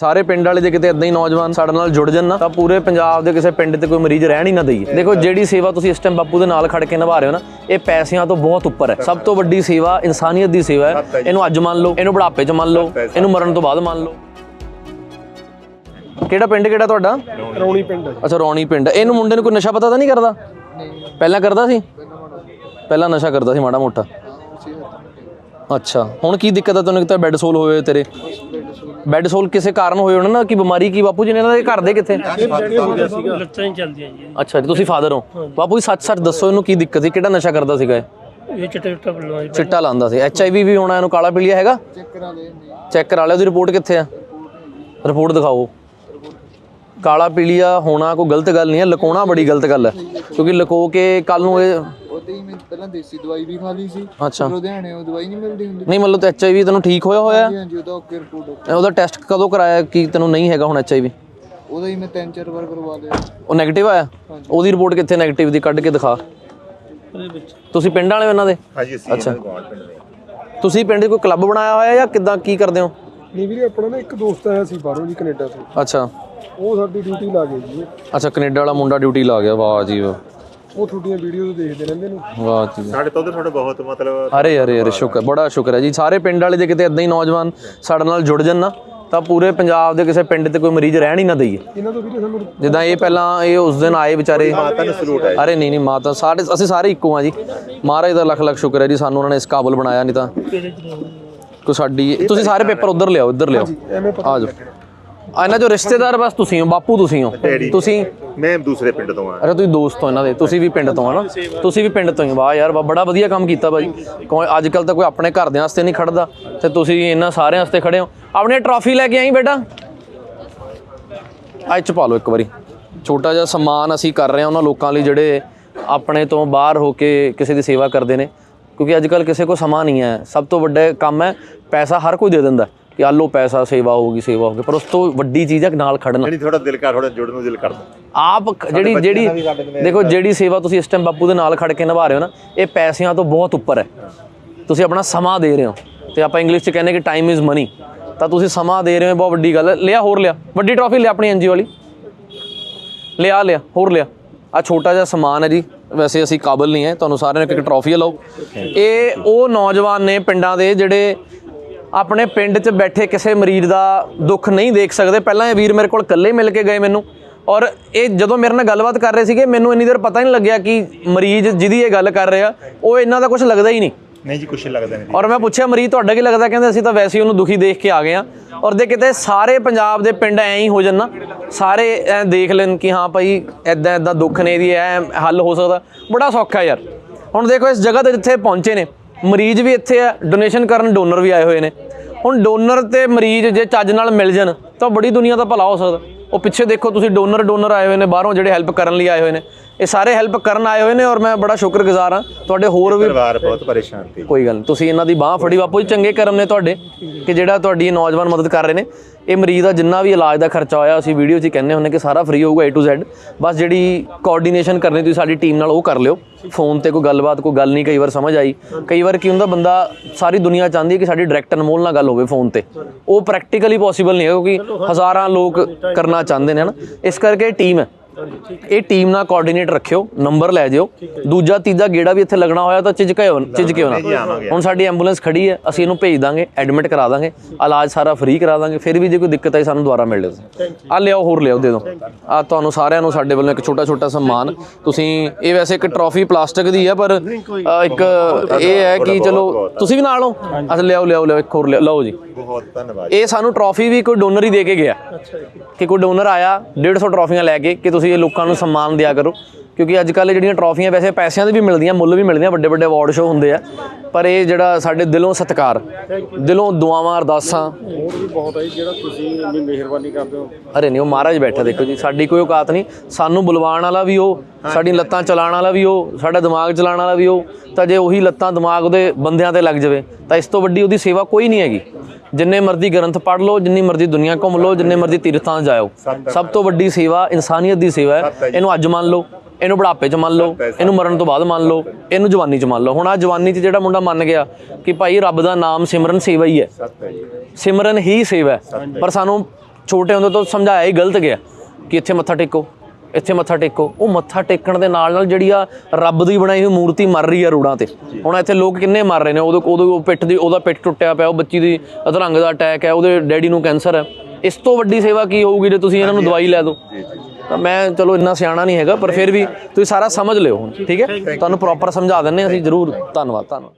ਸਾਰੇ ਪਿੰਡ ਵਾਲੇ ਜੇ ਕਿਤੇ ਇਦਾਂ ਹੀ ਨੌਜਵਾਨ ਸਾਡੇ ਨਾਲ ਜੁੜ ਜਾਣ ਨਾ ਤਾਂ ਪੂਰੇ ਪੰਜਾਬ ਦੇ ਕਿਸੇ ਪਿੰਡ ਤੇ ਕੋਈ ਮਰੀਜ਼ ਰਹਿਣ ਹੀ ਨਾ ਦਈਏ। ਦੇਖੋ ਜਿਹੜੀ ਸੇਵਾ ਤੁਸੀਂ ਇਸ ਟਾਈਮ ਬਾਪੂ ਦੇ ਨਾਲ ਖੜ ਕੇ ਨਿਭਾ ਰਹੇ ਹੋ ਨਾ ਇਹ ਪੈਸਿਆਂ ਤੋਂ ਬਹੁਤ ਉੱਪਰ ਹੈ। ਸਭ ਤੋਂ ਵੱਡੀ ਸੇਵਾ ਇਨਸਾਨੀਅਤ ਦੀ ਸੇਵਾ ਹੈ। ਇਹਨੂੰ ਅੱਜ ਮੰਨ ਲਓ ਇਹਨੂੰ ਬੁਢਾਪੇ 'ਚ ਮੰਨ ਲਓ ਇਹਨੂੰ ਮਰਨ ਤੋਂ ਬਾਅਦ ਮੰਨ ਲਓ। ਕਿਹੜਾ ਪਿੰਡ ਕਿਹੜਾ ਤੁਹਾਡਾ? ਰੌਣੀ ਪਿੰਡ ਅੱਛਾ ਰੌਣੀ ਪਿੰਡ ਇਹਨੂੰ ਮੁੰਡੇ ਨੂੰ ਕੋਈ ਨਸ਼ਾ ਪਤਾ ਤਾਂ ਨਹੀਂ ਕਰਦਾ? ਪਹਿਲਾਂ ਕਰਦਾ ਸੀ? ਪਹਿਲਾਂ ਨਸ਼ਾ ਕਰਦਾ ਸੀ ਮਾੜਾ ਮੋਟਾ। ਅੱਛਾ ਹੁਣ ਕੀ ਦਿੱਕਤ ਆ ਤੈਨੂੰ ਕਿਤੇ ਬੈੱਡ ਸੋਲ ਹੋਏ ਹੋਏ ਤੇਰੇ। ਬੈੱਡ ਸੋਲ ਕਿਸੇ ਕਾਰਨ ਹੋਏ ਹੋਣ ਨਾ ਕਿ ਬਿਮਾਰੀ ਕੀ ਬਾਪੂ ਜੀ ਨੇ ਇਹਨਾਂ ਦੇ ਘਰ ਦੇ ਕਿੱਥੇ? ਲੱਤਾਂ ਹੀ ਚੱਲਦੀਆਂ ਜੀ। ਅੱਛਾ ਜੀ ਤੁਸੀਂ ਫਾਦਰ ਹੋ। ਬਾਪੂ ਜੀ ਸੱਚ ਸੱਚ ਦੱਸੋ ਇਹਨੂੰ ਕੀ ਦਿੱਕਤ ਸੀ ਕਿਹੜਾ ਨਸ਼ਾ ਕਰਦਾ ਸੀਗਾ ਇਹ? ਇਹ ਚਿੱਟੇ ਚਿੱਟਾ ਬਲਵਾ ਜੀ ਚਿੱਟਾ ਲਾਉਂਦਾ ਸੀ। ਐਚ ਆਈ ਵੀ ਵੀ ਹੋਣਾ ਇਹਨੂੰ ਕਾਲਾ ਪੀਲੀਆ ਹੈਗਾ? ਚੈੱਕ ਕਰਾ ਲਿਆ ਉਹਦੀ ਰਿਪੋਰਟ ਕਿੱਥੇ ਆ? ਰਿਪੋਰਟ ਦਿਖਾਓ। ਕਾਲਾ ਪੀਲੀਆ ਹੋਣਾ ਕੋਈ ਗਲਤ ਗੱਲ ਨਹੀਂ ਹੈ ਲਕਾਉਣਾ ਬੜੀ ਗਲਤ ਗੱਲ ਹੈ। ਕਿਉਂਕਿ ਲਕੋ ਕੇ ਕੱਲ ਨੂੰ ਇਹ ਉਹਦੇ ਹੀ ਮੈਂ ਪਹਿਲਾਂ ਦੇਸੀ ਦਵਾਈ ਵੀ ਖਾ ਲਈ ਸੀ ਅੱਛਾ। ਲੁਧਿਆਣੇ ਉਹ ਦਵਾਈ ਨਹੀਂ ਮਿਲਦੀ ਹੁੰਦੀ। ਨਹੀਂ ਮਤਲਬ ਐਚ ਆਈ ਵੀ ਤੈਨੂੰ ਠੀਕ ਹੋਇਆ ਹੋਇਆ? ਹਾਂਜੀ ਉਹਦਾ ਓਕੇ ਰਿਪੋਰਟ ਹੈ? ਉਹਦਾ ਟੈਸਟ ਕਦੋਂ ਕਰਾਇਆ ਕਿ ਤੈਨੂੰ ਨਹੀਂ ਹੈਗਾ ਹੁਣ ਐਚ ਆਈ ਵੀ ਉਹਦਾ ਹੀ ਮੈਂ ਤਿੰਨ ਚਾਰ ਵਾਰ ਕਰਵਾ ਲਿਆ। ਉਹ 네ਗੇਟਿਵ ਆਇਆ ਉਹਦੀ ਰਿਪੋਰਟ ਕਿੱਥੇ 네ਗੇਟਿਵ ਦੀ ਕੱਢ ਕੇ ਦਿਖਾ। ਉਹਦੇ ਵਿੱਚ। ਤੁਸੀਂ ਪਿੰਡ ਵਾਲੇ ਹੋ ਇਹਨਾਂ ਦੇ? ਹਾਂਜੀ ਅਸੀਂ ਅੱਛਾ। ਦੇ ਪਿੰਡ ਦੇ ਤੁਸੀਂ ਪਿੰਡ 'ਚ ਕੋਈ ਕਲੱਬ ਬਣਾਇਆ ਹੋਇਆ ਜਾਂ ਕਿੱਦਾਂ ਕੀ ਕਰਦੇ ਹੋ? ਨਹੀਂ ਵੀਰੇ ਆਪਣਾ ਨਾ ਇੱਕ ਦੋਸਤ ਆਇਆ ਸੀ ਬਾਹਰੋਂ ਜੀ ਕੈਨੇਡਾ ਤੋਂ। ਅੱਛਾ। ਉਹ ਸਾਡੀ ਡਿਊਟੀ ਲਾ ਗਿਆ ਜੀ। ਅੱਛਾ ਕੈਨੇਡਾ ਵਾਲਾ ਮੁੰਡਾ ਡਿਊਟੀ ਲਾ ਗਿਆ ਵਾਹ ਜੀ ਵਾਹ। ਉਹ ਤੁਹਾਡੀਆਂ ਵੀਡੀਓਜ਼ ਦੇਖਦੇ ਰਹਿੰਦੇ ਨੇ। ਵਾਹ ਜੀ। ਸਾਡੇ ਤੋਂ ਤਾਂ ਤੁਹਾਡੇ ਬਹੁਤ ਮਤਲਬ ਅਰੇ ਅਰੇ ਅਰੇ ਸ਼ੁਕਰ ਬੜਾ ਸ਼ੁਕਰ ਹੈ ਜੀ। ਸਾਰੇ ਪਿੰਡ ਵਾਲੇ ਜੇ ਕਿਤੇ ਇਦਾਂ ਹੀ ਨੌਜਵਾਨ ਸਾਡੇ ਨਾਲ ਜੁੜ ਜਾਣ ਨਾ ਤਾਂ ਪੂਰੇ ਪੰਜਾਬ ਦੇ ਕਿਸੇ ਪਿੰਡ ਤੇ ਕੋਈ ਮਰੀਜ਼ ਰਹਿਣ ਹੀ ਨਾ ਦਈਏ। ਇਹਨਾਂ ਤੋਂ ਵੀਰੇ ਸਾਨੂੰ ਜਿੱਦਾਂ ਇਹ ਪਹਿਲਾਂ ਇਹ ਉਸ ਦਿਨ ਆਏ ਵਿਚਾਰੇ। ਮਾਤਾ ਨੂੰ ਸਲੂਟ ਹੈ ਅਰੇ ਨਹੀਂ ਨਹੀਂ ਮਾਤਾ ਸਾਡੇ ਅਸੀਂ ਸਾਰੇ ਇੱਕੋ ਆ ਜੀ। ਮਹਾਰਾਜ ਦਾ ਲੱਖ ਲੱਖ ਸ਼ੁਕਰ ਹੈ ਜੀ ਸਾਨੂੰ ਉਹਨਾਂ ਨੇ ਇਸ ਕਾਬਲ ਬਣਾਇਆ ਨਹੀਂ ਤਾਂ ਕੋਈ ਸਾਡੀ ਤੁਸੀਂ ਸਾਰੇ ਪੇਪਰ ਉਧਰ ਲਿਆਓ ਇੱਧਰ ਲਿਆਓ। ਆ ਜਾਓ। ਇਹਨਾਂ ਜੋ ਰਿਸ਼ਤੇਦਾਰ ਬਸ ਤੁਸੀਂ ਹੋ ਬਾਪੂ ਤੁਸੀਂ ਹੋ। ਤੁਸੀਂ? ਮੈਂ ਦੂਸਰੇ ਪਿੰਡ ਤੋਂ ਆ ਅਰੇ ਤੁਸੀਂ ਦੋਸਤ ਹੋ ਇਹਨਾਂ ਦੇ ਤੁਸੀਂ ਵੀ ਪਿੰਡ ਤੋਂ ਆ ਨਾ। ਤੁਸੀਂ ਵੀ ਪਿੰਡ ਤੋਂ ਹੀ ਹੋ। ਵਾਹ ਯਾਰ ਵਾਹ, ਬੜਾ ਵਧੀਆ ਕੰਮ ਕੀਤਾ ਬਾਈ। ਕੋਈ ਅੱਜ ਕੱਲ ਤਾਂ ਕੋਈ ਆਪਣੇ ਘਰ ਦੇ ਵਾਸਤੇ ਨਹੀਂ ਖੜਦਾ। ਤੇ ਤੁਸੀਂ ਇਹਨਾਂ ਸਾਰਿਆਂ ਵਾਸਤੇ ਖੜੇ ਹੋ। ਆਪਣੀ ਟਰਾਫੀ ਲੈ ਕੇ ਆਈ ਬੇਟਾ। ਅੱਜ ਚ ਪਾ ਲਓ ਇੱਕ ਵਾਰੀ। ਛੋਟਾ ਜਿਹਾ ਸਨਮਾਨ ਅਸੀਂ ਕਰ ਰਹੇ ਹਾਂ ਉਹਨਾਂ ਲੋਕਾਂ ਲਈ ਜਿਹੜੇ ਆਪਣੇ ਤੋਂ ਬਾਹਰ ਹੋ ਕੇ ਕਿਸੇ ਦੀ ਸੇਵਾ ਕਰਦੇ ਨੇ। ਕਿਉਂਕਿ ਅੱਜ ਕੱਲ ਕਿਸੇ ਕੋਲ ਸਮਾਂ ਨਹੀਂ ਹੈ। ਸਭ ਤੋਂ ਵੱਡਾ ਕੰਮ ਹੈ ਪੈਸਾ ਹਰ ਕੋਈ ਦੇ ਦਿੰਦਾ। ਕਿ ਆਲੋ ਪੈਸਾ ਸੇਵਾ ਹੋਗੀ ਸੇਵਾ ਹੋਗੀ ਪਰ ਉਸ ਤੋਂ ਵੱਡੀ ਚੀਜ਼ ਹੈ ਨਾਲ ਖੜਨਾ। ਜਿਹੜੀ ਥੋੜਾ ਦਿਲ ਕਰ ਥੋੜਾ ਜੁੜਨ ਨੂੰ ਦਿਲ ਕਰਦਾ। ਆਪ ਜਿਹੜੀ ਜਿਹੜੀ ਦੇਖੋ ਜਿਹੜੀ ਸੇਵਾ ਤੁਸੀਂ ਇਸ ਟਾਈਮ ਬਾਪੂ ਦੇ ਨਾਲ ਖੜ ਕੇ ਨਿਭਾ ਰਹੇ ਹੋ ਨਾ ਇਹ ਪੈਸਿਆਂ ਤੋਂ ਬਹੁਤ ਉੱਪਰ ਹੈ। ਤੁਸੀਂ ਆਪਣਾ ਸਮਾਂ ਦੇ ਰਹੇ ਹੋ। ਤੇ ਆਪਾਂ ਇੰਗਲਿਸ਼ 'ਚ ਕਹਿੰਦੇ ਕਿ ਟਾਈਮ ਇਜ਼ ਮਨੀ ਤਾਂ ਤੁਸੀਂ ਸਮਾਂ ਦੇ ਰਹੇ ਹੋ ਬਹੁਤ ਵੱਡੀ ਗੱਲ ਲਿਆ ਹੋਰ ਲਿਆ। ਵੱਡੀ ਟਰਾਫੀ ਲਿਆ ਆਪਣੀ ਐਨਜੀਓ ਵਾਲੀ। ਲਿਆ ਲਿਆ ਹੋਰ ਲਿਆ। ਆ ਛੋਟਾ ਜਿਹਾ ਸਮਾਨ ਹੈ ਜੀ। ਵੈਸੇ ਅਸੀਂ ਕਾਬਲ ਨਹੀਂ ਹੈ ਤੁਹਾਨੂੰ ਸਾਰਿਆਂ ਨੂੰ ਇੱਕ ਇੱਕ ਟਰਾਫੀ ਲਓ। ਇਹ ਉਹ ਨੌਜਵਾਨ ਨੇ ਪਿੰਡਾਂ ਦੇ ਜਿਹੜੇ ਆਪਣੇ ਪਿੰਡ 'ਚ ਬੈਠੇ ਕਿਸੇ ਮਰੀਜ਼ ਦਾ ਦੁੱਖ ਨਹੀਂ ਦੇਖ ਸਕਦੇ। ਪਹਿਲਾਂ ਇਹ ਵੀਰ ਮੇਰੇ ਕੋਲ ਇਕੱਲੇ ਮਿਲ ਕੇ ਗਏ ਮੈਨੂੰ ਔਰ ਇਹ ਜਦੋਂ ਮੇਰੇ ਨਾਲ ਗੱਲਬਾਤ ਕਰ ਰਹੇ ਸੀਗੇ ਮੈਨੂੰ ਇੰਨੀ ਦੇਰ ਪਤਾ ਹੀ ਨਹੀਂ ਲੱਗਿਆ ਕਿ ਮਰੀਜ਼ ਜਿਹਦੀ ਇਹ ਗੱਲ ਕਰ ਰਿਹਾ ਉਹ ਇਹਨਾਂ ਦਾ ਕੁਝ ਲੱਗਦਾ ਹੀ ਨਹੀਂ। ਨਹੀਂ ਜੀ ਕੁਛ ਲੱਗਦਾ ਨਹੀਂ ਔਰ ਮੈਂ ਪੁੱਛਿਆ ਮਰੀਜ਼ ਤੁਹਾਡਾ ਕੀ ਲੱਗਦਾ? ਕਹਿੰਦੇ ਅਸੀਂ ਤਾਂ ਵੈਸੇ ਹੀ ਉਹਨੂੰ ਦੁਖੀ ਦੇਖ ਕੇ ਆ ਗਏ ਆ ਔਰ ਦੇ ਕਿਤੇ ਸਾਰੇ ਪੰਜਾਬ ਦੇ ਪਿੰਡ ਐਂ ਹੀ ਹੋ ਜਾਣ ਨਾ ਸਾਰੇ ਐਂ ਦੇਖ ਲੈਣ ਕਿ ਹਾਂ ਭਾਈ ਐਦਾਂ ਐਦਾਂ ਦੁੱਖ ਨੇ ਇਹਦੀ ਐ ਹੱਲ ਹੋ ਸਕਦਾ। ਬੜਾ ਸੌਖਾ ਯਾਰ। ਹੁਣ ਦੇਖੋ ਇਸ ਜਗ੍ਹਾ ਤੇ ਜਿੱਥੇ ਪਹੁੰਚੇ ਨੇ ਮਰੀਜ਼ ਵੀ ਇੱਥੇ ਆ ਡੋਨੇਸ਼ਨ ਕਰਨ ਡੋਨਰ ਵੀ ਆਏ ਹੋਏ ਨੇ। ਹੁਣ ਡੋਨਰ ਤੇ ਮਰੀਜ਼ ਜੇ ਚੱਜ ਨਾਲ ਮਿਲ ਜਾਣ ਤਾਂ ਬੜੀ ਦੁਨੀਆ ਦਾ ਭਲਾ ਹੋ ਸਕਦਾ। ਉਹ ਪਿੱਛੇ ਦੇਖੋ ਤੁਸੀਂ ਡੋਨਰ ਡੋਨਰ ਆਏ ਹੋਏ ਨੇ ਬਾਹਰੋਂ ਜਿਹੜੇ ਹੈਲਪ ਕਰਨ ਲਈ ਆਏ ਹੋਏ ਨੇ। ਇਹ ਸਾਰੇ ਹੈਲਪ ਕਰਨ ਆਏ ਹੋਏ ਨੇ ਔਰ ਮੈਂ ਬੜਾ ਸ਼ੁਕਰਗੁਜ਼ਾਰ ਹਾਂ ਤੁਹਾਡੇ ਹੋਰ ਵੀ ਪਰਿਵਾਰ ਬਹੁਤ ਪਰੇਸ਼ਾਨ ਸੀ। ਕੋਈ ਗੱਲ ਨਹੀਂ ਤੁਸੀਂ ਇਹਨਾਂ ਦੀ ਬਾਹ ਫੜੀ ਬਾਪੂ ਜੀ ਚੰਗੇ ਕਰਮ ਨੇ ਤੁਹਾਡੇ ਕਿ ਜਿਹੜਾ ਤੁਹਾਡੀ ਨੌਜਵਾਨ ਮਦਦ ਕਰ ਰਹੇ ਨੇ। ਇਹ ਮਰੀਜ਼ ਦਾ ਜਿੰਨਾ ਵੀ ਇਲਾਜ ਦਾ ਖਰਚਾ ਹੋਇਆ, ਅਸੀਂ ਵੀਡੀਓ 'ਚ ਹੀ ਕਹਿੰਦੇ ਹੁੰਦੇ ਕਿ ਸਾਰਾ ਫ੍ਰੀ ਹੋਊਗਾ A to Z ਬਸ ਜਿਹੜੀ ਕੋਆਰਡੀਨੇਸ਼ਨ ਕਰਨੀ ਤੁਸੀਂ ਸਾਡੀ ਟੀਮ ਨਾਲ ਉਹ ਕਰ ਲਿਓ। ਫੋਨ ਤੇ ਕੋਈ ਗੱਲਬਾਤ, ਕੋਈ ਗੱਲ ਨਹੀਂ, ਕਈ ਵਾਰ ਸਮਝ ਆਈ। ਕਈ ਵਾਰ ਕੀ ਹੁੰਦਾ, ਬੰਦਾ ਸਾਰੀ ਦੁਨੀਆ ਚਾਹੁੰਦੀ ਹੈ ਕਿ ਸਾਡੀ ਡਾਇਰੈਕਟ ਅਨਮੋਲ ਨਾਲ ਗੱਲ ਹੋਵੇ ਫੋਨ ਤੇ। ਉਹ ਪ੍ਰੈਕਟੀਕਲੀ ਪੋਸੀਬਲ ਨਹੀਂ ਹੈ ਕਿਉਂਕਿ ਹਜ਼ਾਰਾਂ ਲੋਕ ਕਰਨਾ ਚਾਹੁੰਦੇ ਨੇ, ਹਨਾ? ਇਸ ਕਰਕੇ ਟੀਮ ਹੈ। ਇਹ ਟੀਮ ਨਾਲ ਕੋਆਰਡੀਨੇਟ ਰੱਖਿਓ ਨੰਬਰ ਲੈ ਜਿਓ। ਦੂਜਾ ਤੀਜਾ ਗੇੜਾ ਵੀ ਇੱਥੇ ਲੱਗਣਾ ਹੋਇਆ ਤਾਂ ਝਿਜਕਿਓ ਝਿਜਕਿਓ ਨਾ। ਹੁਣ ਸਾਡੀ ਐਂਬੂਲੈਂਸ ਖੜੀ ਹੈ ਅਸੀਂ ਇਹਨੂੰ ਭੇਜ ਦਾਂਗੇ ਐਡਮਿਟ ਕਰਾ ਦਾਂਗੇ ਇਲਾਜ ਸਾਰਾ ਫ੍ਰੀ ਕਰਾ ਦਾਂਗੇ ਫਿਰ ਵੀ ਜੇ ਕੋਈ ਦਿੱਕਤ ਆਈ ਸਾਨੂੰ ਦੁਬਾਰਾ ਮਿਲ ਲਿਓ। ਆ ਲਿਆਓ ਹੋਰ ਲਿਆਓ ਦੇ ਦਿਓ। ਆ ਤੁਹਾਨੂੰ ਸਾਰਿਆਂ ਨੂੰ ਸਾਡੇ ਵੱਲੋਂ ਇੱਕ ਛੋਟਾ ਛੋਟਾ ਸਨਮਾਨ। ਤੁਸੀਂ ਇਹ ਵੈਸੇ ਇੱਕ ਟਰੋਫੀ ਪਲਾਸਟਿਕ ਦੀ ਹੈ ਪਰ ਇੱਕ ਇਹ ਹੈ ਕਿ ਚਲੋ ਤੁਸੀਂ ਵੀ ਨਾਲ ਹੋ? ਅੱਛਾ ਲਿਆਓ ਲਿਆਓ ਲਿਆਓ ਇੱਕ ਹੋਰ ਲਓ ਜੀ। ਬਹੁਤ ਧੰਨਵਾਦ। ਇਹ ਸਾਨੂੰ ਟਰੋਫੀ ਵੀ ਕੋਈ ਡੋਨਰ ਹੀ ਦੇ ਕੇ ਗਿਆ। ਕਿ ਕੋਈ ਡੋਨਰ ਆਇਆ 150 ਟਰੋਫੀਆਂ ਲੈ ਕੇ ਕਿ ਤੁਸੀਂ ਇਹ ਲੋਕਾਂ ਨੂੰ ਸਨਮਾਨ ਦਿਆ ਕਰੋ, ਕਿਉਂਕਿ ਅੱਜ ਕੱਲ੍ਹ ਜਿਹੜੀਆਂ ਟਰੋਫੀਆਂ ਵੈਸੇ ਪੈਸਿਆਂ ਦੀ ਵੀ ਮਿਲਦੀਆਂ, ਮੁੱਲ ਵੀ ਮਿਲਦੀਆਂ ਵੱਡੇ ਵੱਡੇ ਅਵਾਰਡ ਸ਼ੋਅ ਹੁੰਦੇ ਆ। ਪਰ ਇਹ ਜਿਹੜਾ ਸਾਡੇ ਦਿਲੋਂ ਸਤਿਕਾਰ ਦਿਲੋਂ ਦੁਆਵਾਂ ਅਰਦਾਸਾਂ। ਹੋਰ ਵੀ ਬਹੁਤ ਹੈ ਜਿਹੜਾ ਤੁਸੀਂ ਇੰਨੀ ਮਿਹਰਬਾਨੀ ਕਰਦੇ ਹੋ। ਅਰੇ ਨਹੀਂ ਉਹ ਮਹਾਰਾਜ ਬੈਠਾ ਦੇਖੋ ਜੀ ਸਾਡੀ ਕੋਈ ਔਕਾਤ ਨਹੀਂ। ਸਾਨੂੰ ਬੁਲਵਾਉਣ ਵਾਲਾ ਵੀ ਉਹ ਸਾਡੀ ਲੱਤਾਂ ਚਲਾਉਣ ਵਾਲਾ ਵੀ ਉਹ ਸਾਡਾ ਦਿਮਾਗ ਚਲਾਉਣ ਵਾਲਾ ਵੀ ਉਹ ਤਾਂ ਜੇ ਉਹੀ ਲੱਤਾਂ ਦਿਮਾਗ ਉਹਦੇ ਬੰਦਿਆਂ ਤੇ ਲੱਗ ਜਾਵੇ ਤਾਂ ਇਸ ਤੋਂ ਵੱਡੀ ਉਹਦੀ ਸੇਵਾ ਕੋਈ ਨਹੀਂ ਹੈਗੀ। ਜਿੰਨੇ ਮਰਜ਼ੀ ਗ੍ਰੰਥ ਪੜ੍ਹ ਲਓ ਜਿੰਨੀ ਮਰਜ਼ੀ ਦੁਨੀਆ ਘੁੰਮ ਲਓ ਜਿੰਨੇ ਮਰਜ਼ੀ ਤੀਰਥਾਂ ਜਾਓ। ਸਭ ਤੋਂ ਵੱਡੀ ਸੇਵਾ ਇਨਸਾਨੀਅਤ ਦੀ ਸੇਵਾ ਹੈ। ਇਹਨੂੰ ਅੱਜ ਮੰਨ ਲਓ। ਇਹਨੂੰ ਬੁਢਾਪੇ 'ਚ ਮੰਨ ਲਓ ਇਹਨੂੰ ਮਰਨ ਤੋਂ ਬਾਅਦ ਮੰਨ ਲਓ ਇਹਨੂੰ ਜਵਾਨੀ 'ਚ ਮੰਨ ਲਓ। ਹੁਣ ਆ ਜਵਾਨੀ 'ਚ ਜਿਹੜਾ ਮੁੰਡਾ ਮੰਨ ਗਿਆ ਕਿ ਭਾਈ ਰੱਬ ਦਾ ਨਾਮ ਸਿਮਰਨ ਸੇਵਾ ਹੀ ਹੈ। ਸਿਮਰਨ ਹੀ ਸੇਵਾ ਹੈ। ਪਰ ਸਾਨੂੰ ਛੋਟੇ ਹੁੰਦੇ ਤੋਂ ਸਮਝਾਇਆ ਹੀ ਗਲਤ ਗਿਆ ਕਿ ਇੱਥੇ ਮੱਥਾ ਟੇਕੋ ਇੱਥੇ ਮੱਥਾ ਟੇਕੋ। ਉਹ ਮੱਥਾ ਟੇਕਣ ਦੇ ਨਾਲ ਨਾਲ ਜਿਹੜੀ ਆ ਰੱਬ ਦੀ ਬਣਾਈ ਹੋਈ ਮੂਰਤੀ ਮਰ ਰਹੀ ਆ ਰੋੜਾਂ ਤੇ। ਹੁਣ ਇੱਥੇ ਲੋਕ ਕਿੰਨੇ ਮਰ ਰਹੇ ਨੇ? ਉਦੋਂ ਉਦੋਂ ਉਹ ਪਿੱਠ ਦੀ ਉਹਦਾ ਪਿੱਠ ਟੁੱਟਿਆ ਪਿਆ ਉਹ ਬੱਚੀ ਦੀ ਅਧਰੰਗ ਦਾ ਅਟੈਕ ਹੈ ਉਹਦੇ ਡੈਡੀ ਨੂੰ ਕੈਂਸਰ ਹੈ। ਇਸ ਤੋਂ ਵੱਡੀ ਸੇਵਾ ਕੀ ਹੋਊਗੀ ਜੇ ਤੁਸੀਂ ਇਹਨਾਂ ਨੂੰ ਦਵਾਈ ਲੈ ਦਿਓ ਤਾਂ ਮੈਂ ਚਲੋ ਇੰਨਾ ਸਿਆਣਾ ਨਹੀਂ ਹੈਗਾ ਪਰ ਫਿਰ ਵੀ ਤੁਸੀਂ ਸਾਰਾ ਸਮਝ ਲਿਓ ਹੁਣ ਠੀਕ ਹੈ? ਤੁਹਾਨੂੰ ਪ੍ਰੋਪਰ ਸਮਝਾ ਦਿੰਨੇ ਅਸੀਂ ਜ਼ਰੂਰ ਧੰਨਵਾਦ ਧੰਨਵਾਦ।